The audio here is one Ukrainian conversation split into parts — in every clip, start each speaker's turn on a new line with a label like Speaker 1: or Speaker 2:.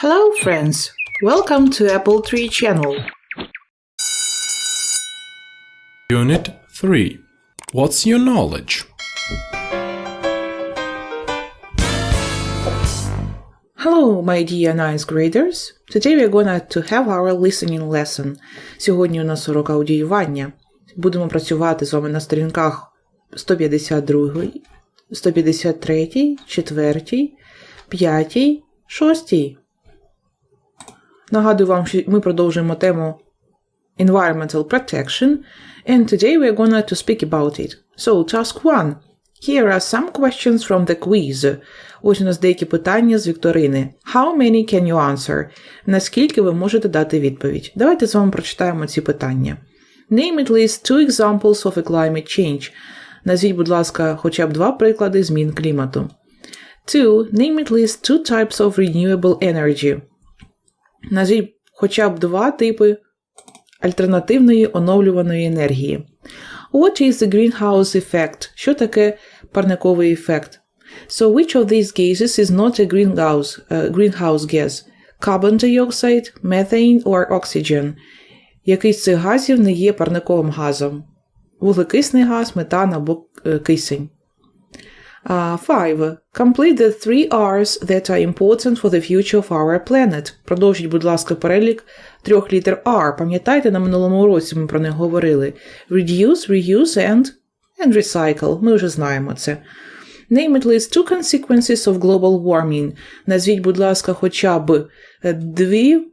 Speaker 1: Hello, friends. Welcome to Apple Tree Channel.
Speaker 2: Unit 3 What's your knowledge?
Speaker 1: Hello, my dear ninth graders. Today we're gonna to have our listening lesson. Сьогодні у нас урок аудіювання. Будемо працювати з вами на сторінках 152, 153, 4, 5, 6. Нагадую вам, що ми продовжуємо тему environmental protection, and today we're gonna to speak about it. So, task 1. Here are some questions from the quiz. Ось у нас деякі питання з вікторини. How many can you answer? Наскільки ви можете дати відповідь? Давайте з вами прочитаємо ці питання. Name at least two examples of a climate change. Назвіть, будь ласка, хоча б два приклади змін клімату. 2. Name at least two types of renewable energy. Назвіть хоча б два типи альтернативної оновлюваної енергії. What is the greenhouse effect? Що таке парниковий ефект? So which of these gases is not a greenhouse, uh, greenhouse gas? Carbon dioxide, methane or oxygen? Який з цих газів не є парниковим газом? Вуглекисний газ, метан або е, кисень. Uh. Complete the three R's that are important for the future of our planet. Продовжіть, будь ласка, перелік трьох літер R. Пам'ятаєте, на минулому уроці ми про них говорили. Reduce, reuse and, and recycle. Ми вже знаємо це. Name at least two consequences of global warming. Назвіть, будь ласка, хоча б е, дві,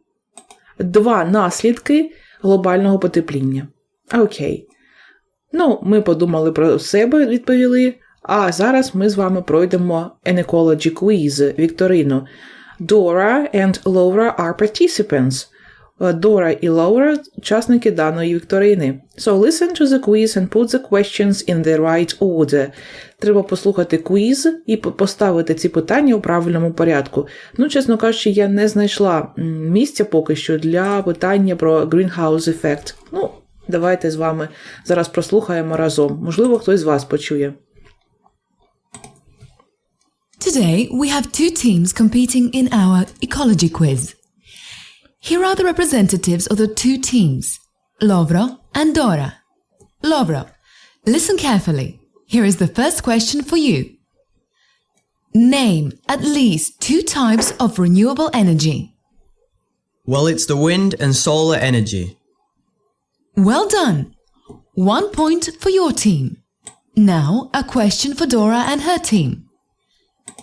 Speaker 1: два наслідки глобального потепління. Окей. Ну, ми подумали про себе, відповіли. А зараз ми з вами пройдемо an ecology quiz, вікторину. Dora and Laura are participants. Дора і Лаура – учасники даної вікторини. So listen to the quiz and put the questions in the right order. Треба послухати квіз і поставити ці питання у правильному порядку. Ну, чесно кажучи, я не знайшла місця поки що для питання про greenhouse effect. Ну, давайте з вами зараз прослухаємо разом. Можливо, хтось з вас почує.
Speaker 3: Today, we have two teams competing in our ecology quiz. Here are the representatives of the two teams, Lovro and Dora. Lovro, listen carefully. Here is the first question for you. Name at least two types of renewable energy.
Speaker 4: Well, it's the wind and solar energy.
Speaker 3: Well done. One point for your team. Now, a question for Dora and her team.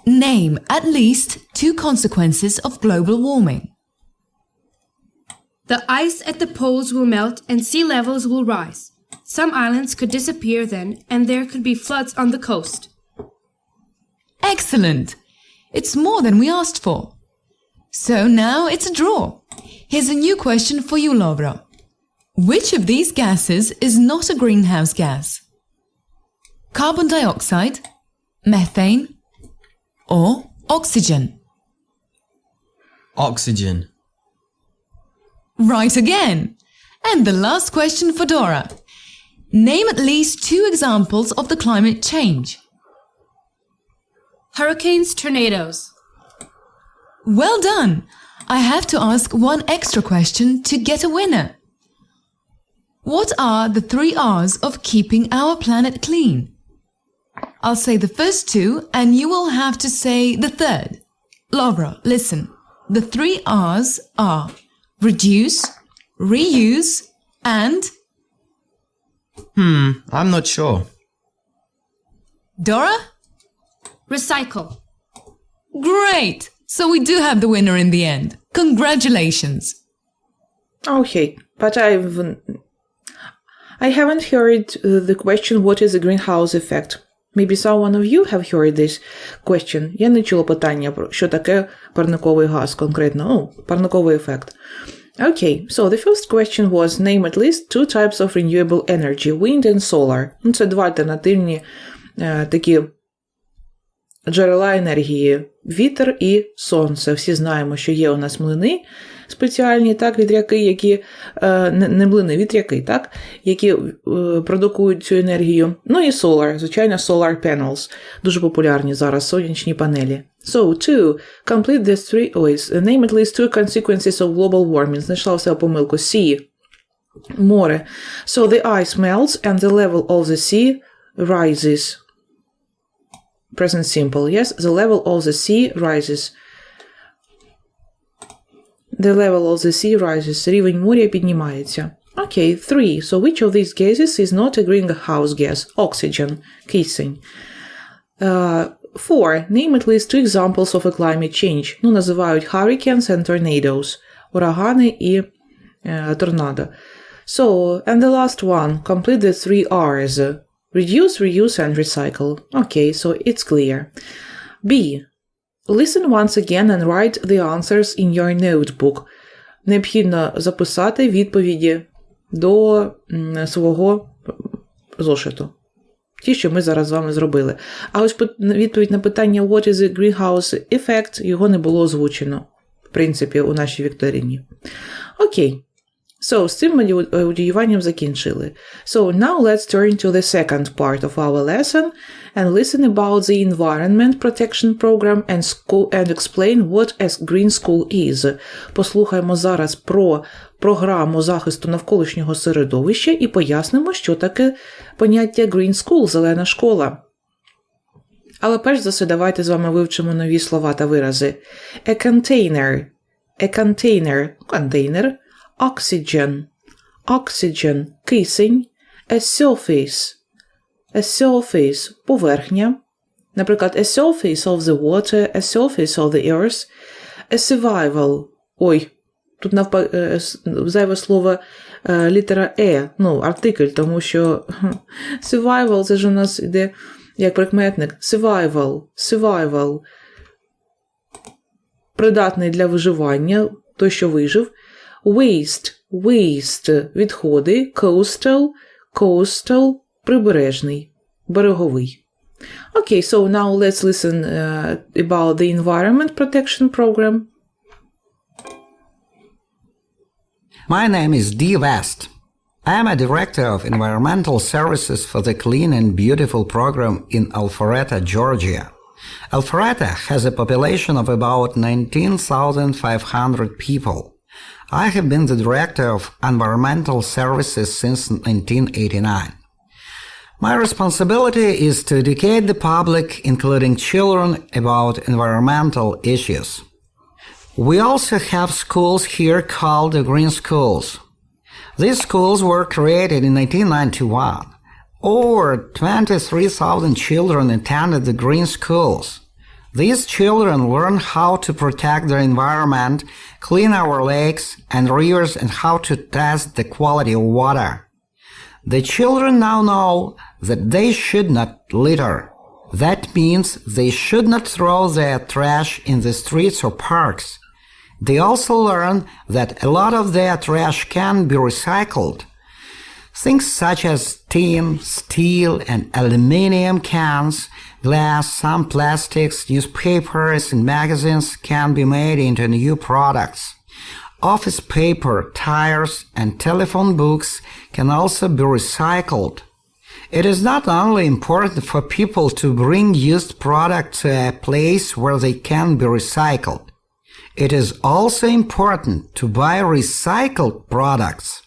Speaker 3: Name at least two consequences of global warming.
Speaker 5: The ice at the poles will melt and sea levels will rise. Some islands could disappear then, and there could be floods on the coast.
Speaker 3: Excellent! It's more than we asked for. So now it's a draw. Here's a new question for you, Laura. Which of these gases is not a greenhouse gas? Carbon dioxide, methane, or oxygen?
Speaker 4: Oxygen.
Speaker 3: Right again! And the last question for Dora. Name at least two examples of the climate change.
Speaker 5: Hurricanes, tornadoes.
Speaker 3: Well done! I have to ask one extra question to get a winner. What are the three R's of keeping our planet clean? I'll say the first two and you will have to say the third. Laura, listen. The three R's are reduce, reuse, and
Speaker 4: Hmm, I'm not sure.
Speaker 3: Dora?
Speaker 5: Recycle.
Speaker 3: Great! So we do have the winner in the end. Congratulations!
Speaker 1: Okay, but I've I haven't heard uh, the question what is the greenhouse effect. Maybe someone of you have heard this question. Я не чула питання про що таке парниковий газ конкретно. Ну, парниковий ефект. Okay, so the first question was name at least two types of renewable energy, wind and solar. Ну, це два альтернативні е, такі джерела енергії вітер і сонце. Всі знаємо, що є у нас млини спеціальні, так, вітряки, які е, не, млини, вітряки, так, які е, продукують цю енергію. Ну і solar, звичайно, solar panels. Дуже популярні зараз сонячні панелі. So, to complete the three, ой, name at least two consequences of global warming. Знайшла все помилку. Sea, море. So the ice melts and the level of the sea rises. Present simple, yes? The level of the sea rises. The level of the sea rises. Рівень моря піднімається. Okay, three. So which of these gases is not a greenhouse gas? Oxygen. Кисень. Uh, four. Name at least two examples of a climate change. Ну, називають hurricanes and tornadoes. Урагани і е, торнадо. So, and the last one. Complete the three R's. Reduce, reuse, and recycle. Okay, so it's clear. B. Listen once again and write the answers in your notebook. Необхідно записати відповіді до свого зошиту. Ті, що ми зараз з вами зробили. А ось відповідь на питання What is the greenhouse effect його не було озвучено, в принципі, у нашій вікторині. Окей. So, з цим ми аудіюванням закінчили. So, now let's turn to the second part of our lesson and listen about the Environment Protection Program and, school, and explain what a Green School is. Послухаємо зараз про програму захисту навколишнього середовища і пояснимо, що таке поняття Green School – зелена школа. Але перш за все, давайте з вами вивчимо нові слова та вирази. A container – a container – контейнер – oxygen, oxygen – кисень, a surface, a surface – поверхня, наприклад, a surface of the water, a surface of the earth, a survival, ой, тут навпа, е, зайве слово е, літера е, ну, артикль, тому що survival – це ж у нас іде як прикметник, survival, survival, придатний для виживання, той, що вижив, Waste, waste – відходи, coastal, coastal – прибережний, береговий. Okay, so now let's listen uh, about the Environment Protection Program.
Speaker 6: My name is Dee West. I am a director of environmental services for the Clean and Beautiful program in Alpharetta, Georgia. Alpharetta has a population of about 19,500 people. I have been the director of environmental services since 1989. My responsibility is to educate the public, including children, about environmental issues. We also have schools here called the Green Schools. These schools were created in 1991. Over 23,000 children attended the Green Schools. These children learn how to protect the environment, clean our lakes and rivers, and how to test the quality of water. The children now know that they should not litter. That means they should not throw their trash in the streets or parks. They also learn that a lot of their trash can be recycled. Things such as tin, steel, and aluminium cans, glass, some plastics, newspapers, and magazines can be made into new products. Office paper, tires, and telephone books can also be recycled. It is not only important for people to bring used products to a place where they can be recycled. It is also important to buy recycled products.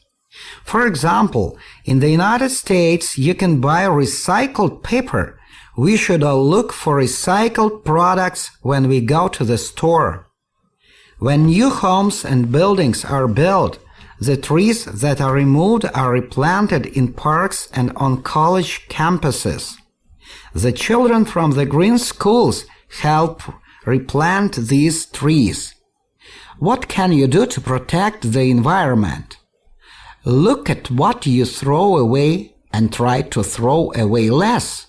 Speaker 6: For example, in the United States, you can buy recycled paper. We should all look for recycled products when we go to the store. When new homes and buildings are built, the trees that are removed are replanted in parks and on college campuses. The children from the green schools help replant these trees. What can you do to protect the environment? Look at what you throw away and try to throw away less.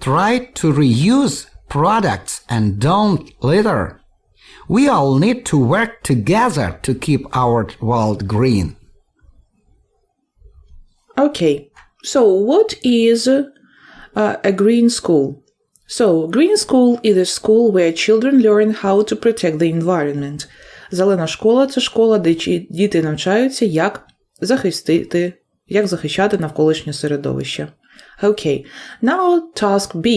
Speaker 6: Try to reuse products and don't litter. We all need to work together to keep our world green.
Speaker 1: Okay, so what is uh, a green school? So, green school is a school where children learn how to protect the environment. Зелена школа це школа, де чи- діти навчаються, як захистити, як захищати навколишнє середовище. Окей. Now task B.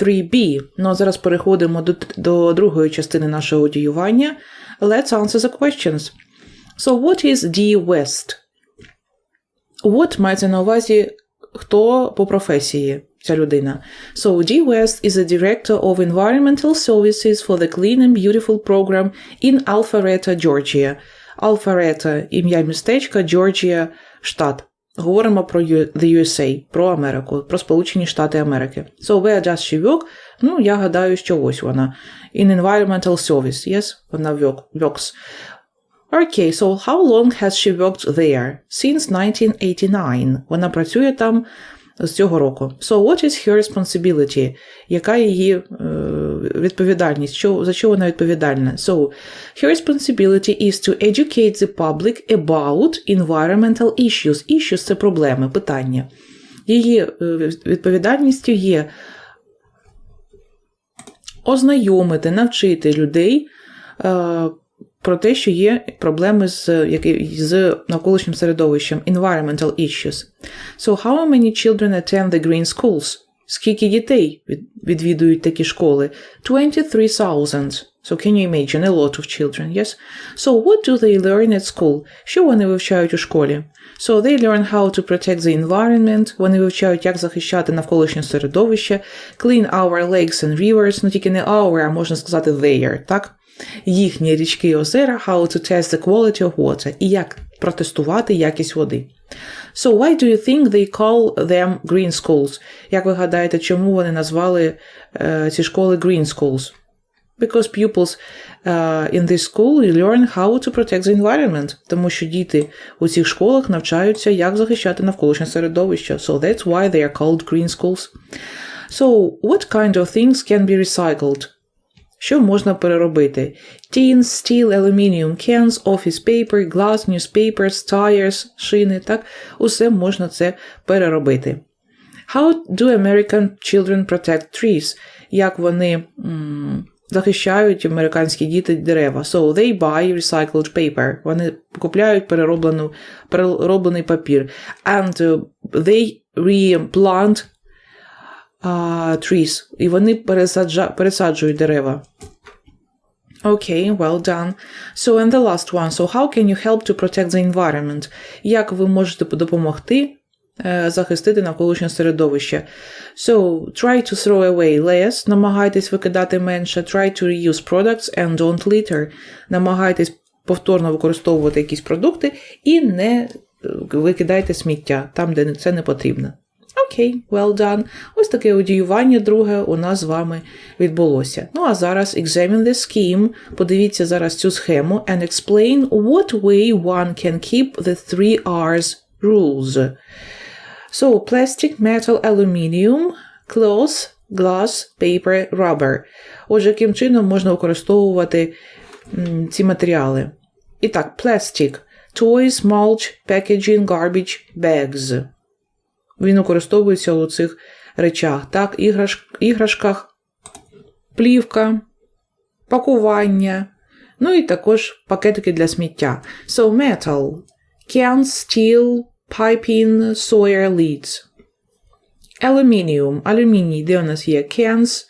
Speaker 1: 3B. Ну а зараз переходимо до, до другої частини нашого діювання. Let's answer the questions. So, what is D West? What мається на увазі хто по професії ця людина. So, D West is a director of environmental services for the Clean and Beautiful program in Alpharetta, Georgia. Alpharetta – ім'я містечка, Georgia – штат. Говоримо про the USA, про Америку, про Сполучені Штати Америки. So, where does she work? Ну, я гадаю, що ось вона. In environmental service, yes? Вона work, works. Okay, so how long has she worked there? Since 1989. Вона працює там з цього року. So what is her responsibility? Яка її е, відповідальність? Що, за що вона відповідальна? So, her responsibility is to educate the public about environmental issues. Issues – це проблеми, питання. Її е, відповідальністю є ознайомити, навчити людей е, про те, що є проблеми з, з навколишнім середовищем environmental issues. So how many children attend the green schools? Скільки дітей відвідують такі школи? 23,000. So can you imagine a lot of children, yes? So what do they learn at school? Що вони вивчають у школі? So they learn how to protect the environment, вони вивчають, як захищати навколишнє середовище, clean our lakes and rivers, ну тільки не our, а можна сказати their, так? Їхні річки і озера, how to test the quality of water, і як протестувати якість води. So why do you think they call them green schools? Як ви гадаєте, чому вони назвали е, ці школи green schools? Because pupils uh, in this school learn how to protect the environment. Тому що діти у цих школах навчаються, як захищати навколишнє середовище. So that's why they are called green schools. So, what kind of things can be recycled? Що можна переробити? Tin, steel, aluminium, cans, office paper, glass, newspapers, tires, шини, так? Усе можна це переробити. How do American children protect trees? Як вони м, захищають американські діти дерева? So they buy recycled paper. Вони купляють перероблену, перероблений папір. And uh, they replant uh, trees. І вони пересаджа, пересаджують дерева. Okay, well done. So, and the last one. So, how can you help to protect the environment? Як ви можете допомогти е, захистити навколишнє середовище? So, try to throw away less, намагайтесь викидати менше, try to reuse products and don't litter. Намагайтесь повторно використовувати якісь продукти і не е, викидайте сміття там, де це не потрібно. Окей, well done. Ось таке одіювання друге у нас з вами відбулося. Ну а зараз examine the scheme. Подивіться зараз цю схему and explain what way one can keep the three R's rules. So, plastic, metal, aluminium, cloth, glass, paper, rubber. Отже, яким чином можна використовувати ці матеріали? І так, plastic, toys, mulch, packaging, garbage, bags. Він використовується у цих речах. Так, іграш, іграшках, плівка, пакування, ну і також пакетики для сміття. So, metal, cans, steel, piping, sawyer lids. Aluminium, алюміній, де у нас є cans,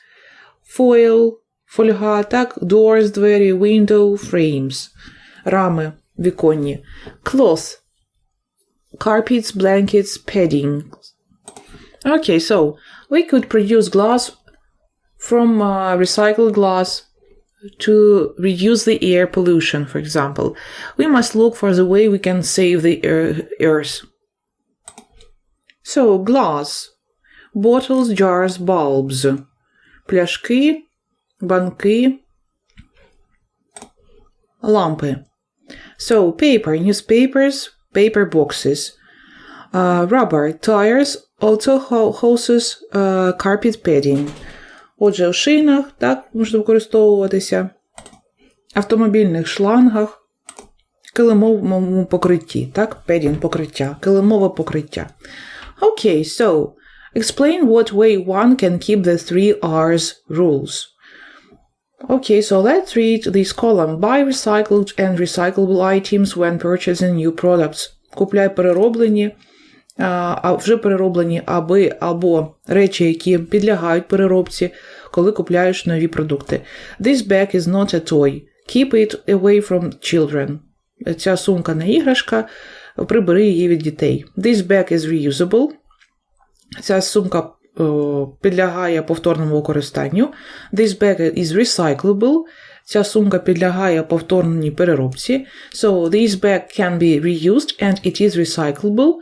Speaker 1: foil, фольга, так, doors, двері, window, frames, рами віконні. Cloth, carpets, blankets, padding. Okay, so we could produce glass from uh, recycled glass to reduce the air pollution, for example. We must look for the way we can save the ear- earth. So, glass, bottles, jars, bulbs, пляшки, банки, лампи. So, paper, newspapers, paper boxes. Uh, rubber, tires, also ho- hoses, uh, carpet padding. Отже, в шинах, так, можна використовуватися, автомобільних шлангах, килимовому покритті, так, padding покриття, килимове покриття. Okay, so Explain what way one can keep the three R's rules. Okay, so let's read this column. Buy recycled and recyclable items when purchasing new products. Купляй перероблені, а вже перероблені аби або речі, які підлягають переробці, коли купляєш нові продукти. This bag is not a toy. Keep it away from children. Ця сумка не іграшка, прибери її від дітей. This bag is reusable. Ця сумка підлягає повторному використанню. This bag is recyclable. Ця сумка підлягає повторній переробці. So this bag can be reused and it is recyclable.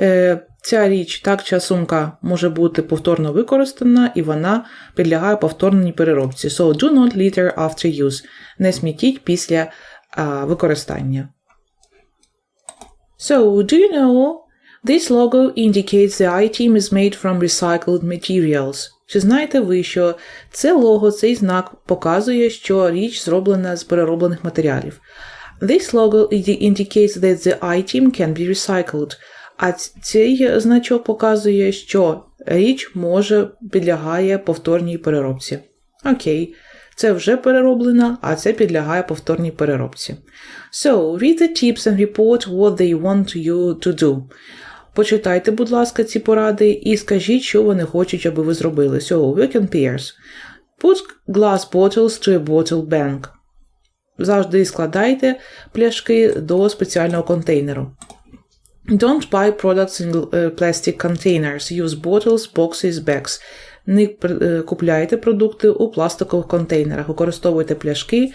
Speaker 1: Е, Ця річ, так, ця сумка може бути повторно використана і вона підлягає повторній переробці. So do not litter after use. Не смітіть після а, використання. So, do you know this logo indicates the item is made from recycled materials? Чи знаєте ви, що це лого, цей знак показує, що річ зроблена з перероблених матеріалів? This logo indicates that the item can be recycled. А цей значок показує, що річ може підлягає повторній переробці. Окей, це вже перероблено, а це підлягає повторній переробці. So, read the tips and report what they want you to do. Почитайте, будь ласка, ці поради і скажіть, що вони хочуть, аби ви зробили. So, work in pairs. Put glass bottles to a bottle bank. Завжди складайте пляшки до спеціального контейнеру. Don't buy products in uh, plastic containers. Use bottles, boxes, bags. Не е, купляйте продукти у пластикових контейнерах. Використовуйте пляшки,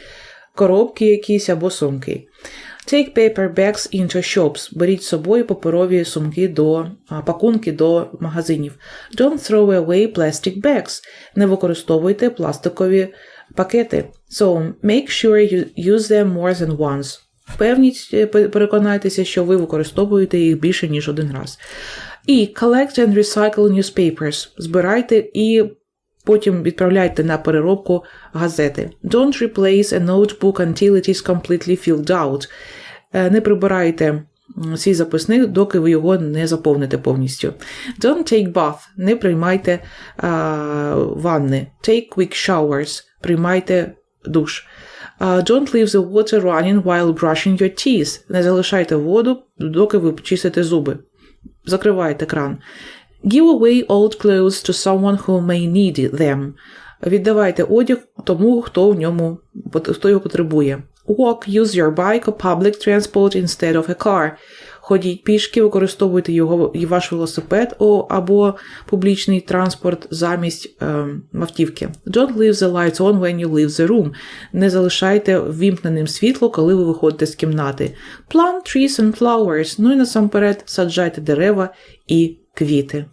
Speaker 1: коробки якісь або сумки. Take paper bags into shops. Беріть з собою паперові сумки до пакунки до магазинів. Don't throw away plastic bags. Не використовуйте пластикові пакети. So, make sure you use them more than once. Впевніть, е, переконайтеся, що ви використовуєте їх більше, ніж один раз. І collect and recycle newspapers. Збирайте і потім відправляйте на переробку газети. Don't replace a notebook until it is completely filled out. Е, Не прибирайте свій записник, доки ви його не заповните повністю. Don't take bath. Не приймайте а, ванни. Take quick showers. Приймайте душ. Uh, don't leave the water running while brushing your teeth. Не залишайте воду, доки ви чистите зуби. Закривайте кран. Give away old clothes to someone who may need them. Віддавайте одяг тому, хто в ньому хто його потребує. Walk, use your bike or public transport instead of a car. Ходіть пішки, використовуйте його і ваш велосипед або публічний транспорт замість ем, автівки. Don't leave the lights on when you leave the room. Не залишайте ввімкненим світло, коли ви виходите з кімнати. Plant trees and flowers. Ну і насамперед саджайте дерева і квіти.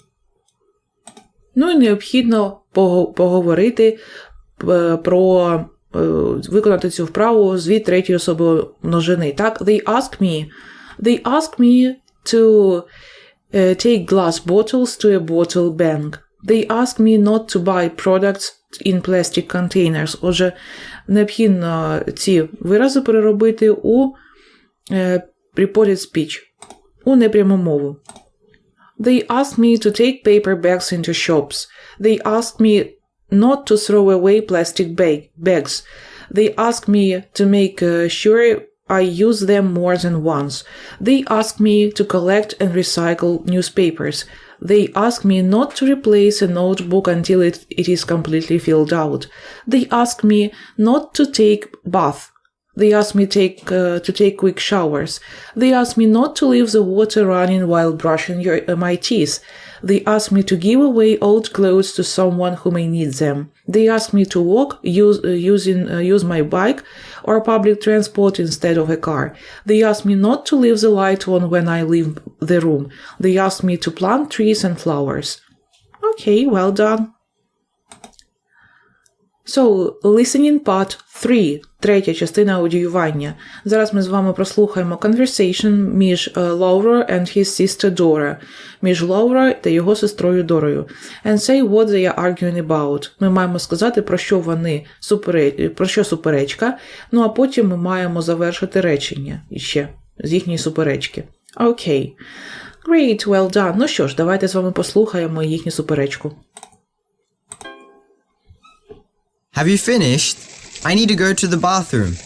Speaker 1: Ну і необхідно поговорити е, про е, виконати цю вправу з від третьої особи множини. Так, they ask me, they ask me to uh, take glass bottles to a bottle bank. They ask me not to buy products in plastic containers. Отже, необхідно ці вирази переробити у е, reported speech, у непряму мову. They asked me to take paper bags into shops. They asked me not to throw away plastic bag- bags. They asked me to make uh, sure I use them more than once. They asked me to collect and recycle newspapers. They asked me not to replace a notebook until it, it is completely filled out. They asked me not to take bath. They asked me take, uh, to take quick showers. They asked me not to leave the water running while brushing your, uh, my teeth. They asked me to give away old clothes to someone who may need them. They asked me to walk use, uh, using uh, use my bike or public transport instead of a car. They asked me not to leave the light on when I leave the room. They asked me to plant trees and flowers. Okay, well done. So, listening part 3, третя частина аудіювання. Зараз ми з вами прослухаємо conversation між е, Laura and his sister Dora, між Лаура та його сестрою Дорою. And say what they are arguing about. Ми маємо сказати, про що вони про що суперечка, ну а потім ми маємо завершити речення іще з їхньої суперечки. Окей. Great, well done. Ну що ж, давайте з вами послухаємо їхню суперечку.
Speaker 4: Have you finished? I need to go to the bathroom.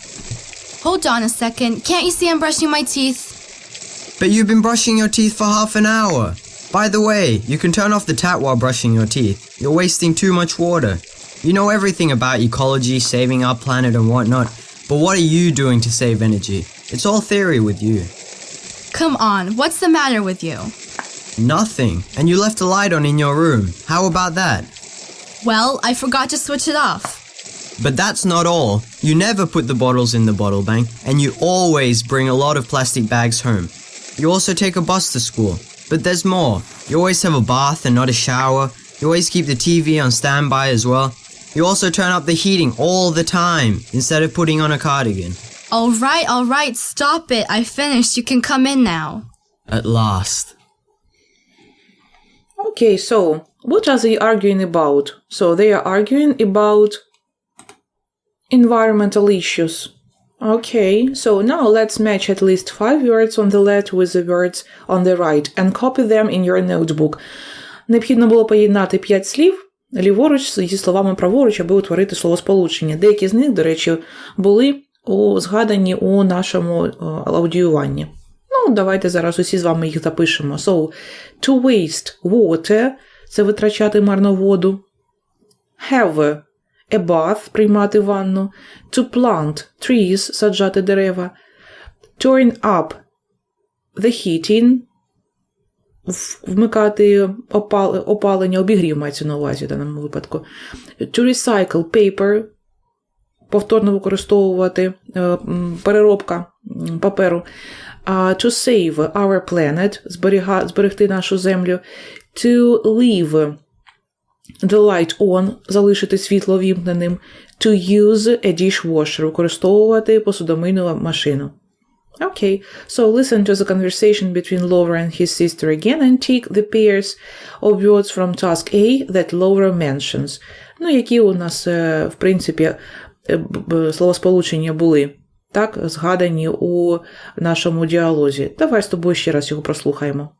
Speaker 7: Hold on a second. Can't you see I'm brushing my teeth?
Speaker 4: But you've been brushing your teeth for half an hour. By the way, you can turn off the tap while brushing your teeth. You're wasting too much water. You know everything about ecology, saving our planet, and whatnot, but what are you doing to save energy? It's all theory with you.
Speaker 7: Come on, what's the matter with you?
Speaker 4: Nothing. And you left a light on in your room. How about that?
Speaker 7: Well, I forgot to switch it off.
Speaker 4: But that's not all. You never put the bottles in the bottle bank, and you always bring a lot of plastic bags home. You also take a bus to school. But there's more. You always have a bath and not a shower. You always keep the TV on standby as well. You also turn up the heating all the time instead of putting on a cardigan.
Speaker 7: Alright, alright, stop it. I finished. You can come in now.
Speaker 4: At last.
Speaker 1: Okay, so what are they arguing about? So they are arguing about environmental issues. Okay, so now let's match at least five words on the left with the words on the right and copy them in your notebook. Необхідно було поєднати п'ять слів ліворуч зі словами праворуч, аби утворити словосполучення. Деякі з них, до речі, були у, згадані у нашому е, аудіюванні. Ну, давайте зараз усі з вами їх запишемо. So, to waste water – це витрачати марно воду. Have a bath – приймати ванну. To plant trees – саджати дерева. Turn up the heating – вмикати опал- опалення, обігрів мається на увазі в даному випадку. To recycle paper – повторно використовувати е, переробка паперу. To save our planet – зберегти нашу землю. To leave the light on – залишити світло вімкненим. To use a dishwasher – використовувати посудомийну машину. Okay, so listen to the conversation between Laura and his sister again and take the pairs of words from task A that Laura mentions. Ну, які у нас, е, в принципі, е, словосполучення були, так, згадані у нашому діалозі. Давай з тобою ще раз його прослухаємо.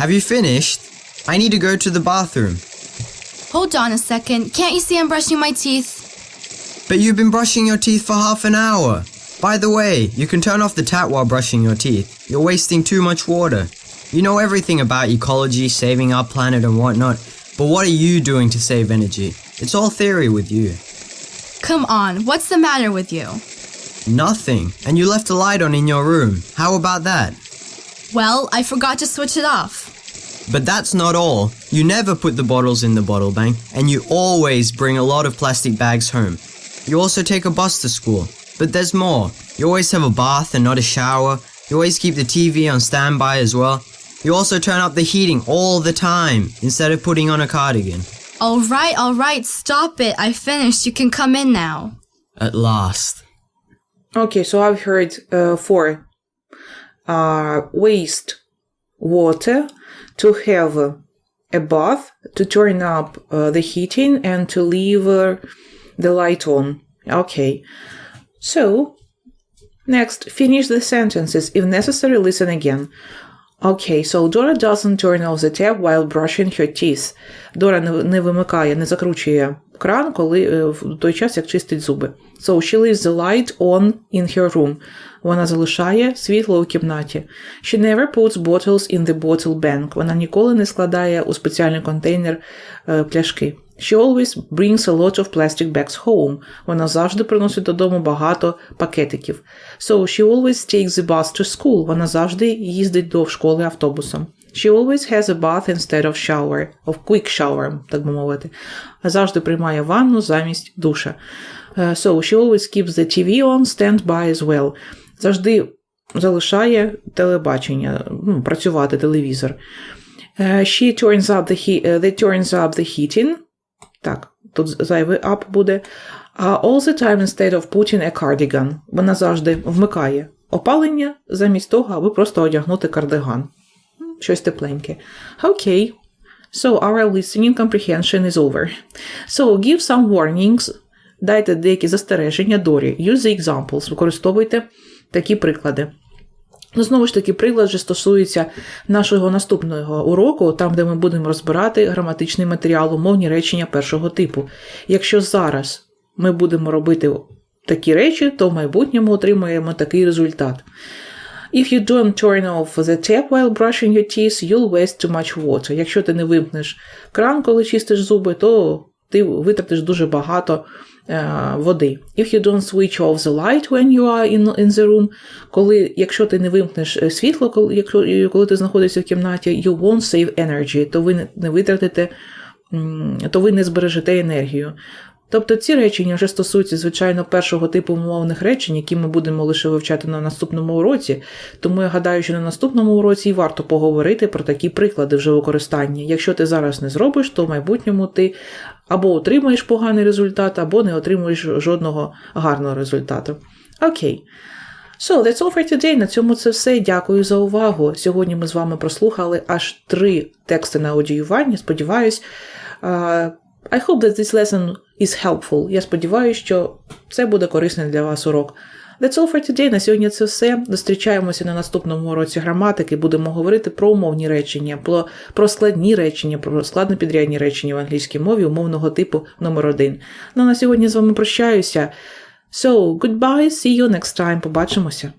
Speaker 4: Have you finished? I need to go to the bathroom.
Speaker 7: Hold on a second. Can't you see I'm brushing my teeth?
Speaker 4: But you've been brushing your teeth for half an hour. By the way, you can turn off the tap while brushing your teeth. You're wasting too much water. You know everything about ecology, saving our planet, and whatnot, but what are you doing to save energy? It's all theory with you.
Speaker 7: Come on, what's the matter with you?
Speaker 4: Nothing. And you left a light on in your room. How about that?
Speaker 7: Well, I forgot to switch it off.
Speaker 4: But that's not all. You never put the bottles in the bottle bank, and you always bring a lot of plastic bags home. You also take a bus to school. But there's more. You always have a bath and not a shower. You always keep the TV on standby as well. You also turn up the heating all the time instead of putting on a cardigan.
Speaker 7: Alright, alright, stop it. I finished. You can come in now.
Speaker 4: At last.
Speaker 1: Okay, so I've heard uh, four. Uh, waste water, to have a bath, to turn up uh, the heating, and to leave uh, the light on. Okay. So, next, finish the sentences. If necessary, listen again. Okay, so Dora doesn't turn off the tap while brushing her teeth. Дора не, не вимикає, не закручує кран, коли е, в той час, як чистить зуби. So she leaves the light on in her room. Вона залишає світло у кімнаті. She never puts bottles in the bottle bank. Вона ніколи не складає у спеціальний контейнер е, пляшки. She always brings a lot of plastic bags home. Вона завжди приносить додому багато пакетиків. So she always takes the bus to school. Вона завжди їздить до школи автобусом. She always has a bath instead of shower, of quick shower, так би мовити. Завжди приймає ванну замість душа. Е, So she always keeps the TV on standby as well. Завжди залишає телебачення, ну, працювати телевізор. Е, She turns up the, he- they turns up the heating. Так, тут зайвий up буде. All the time instead of putting a cardigan. Вона завжди вмикає опалення замість того, аби просто одягнути кардиган. Щось тепленьке. Окей. So our listening comprehension is over. So give some warnings. Дайте деякі застереження Дорі. Use the examples. Використовуйте такі приклади. Ну, знову ж таки, приклад же стосується нашого наступного уроку, там, де ми будемо розбирати граматичний матеріал, умовні речення першого типу. Якщо зараз ми будемо робити такі речі, то в майбутньому отримаємо такий результат. If you don't turn off the tap while brushing your teeth, you'll waste too much water. Якщо ти не вимкнеш кран, коли чистиш зуби, то ти витратиш дуже багато води. If you don't switch off the light when you are in, in the room, коли, якщо ти не вимкнеш е, світло, коли, якщо, коли ти знаходишся в кімнаті, you won't save energy, то ви не витратите, то ви не збережете енергію. Тобто ці речення вже стосуються, звичайно, першого типу мовних речень, які ми будемо лише вивчати на наступному уроці. Тому я гадаю, що на наступному уроці і варто поговорити про такі приклади вже використання. Якщо ти зараз не зробиш, то в майбутньому ти або отримаєш поганий результат, або не отримуєш жодного гарного результату. Окей. So, that's all for today. На цьому це все. Дякую за увагу. Сьогодні ми з вами прослухали аж три тексти на аудіюванні. Сподіваюсь, uh, I hope that this lesson is helpful. Я сподіваюся, що це буде корисний для вас урок. That's all for today. На сьогодні це все. Зустрічаємося на наступному уроці граматики. Будемо говорити про умовні речення, про, про складні речення, про складнопідрядні речення в англійській мові умовного типу номер один. Ну а на сьогодні з вами прощаюся. So, goodbye, see you next time. Побачимося.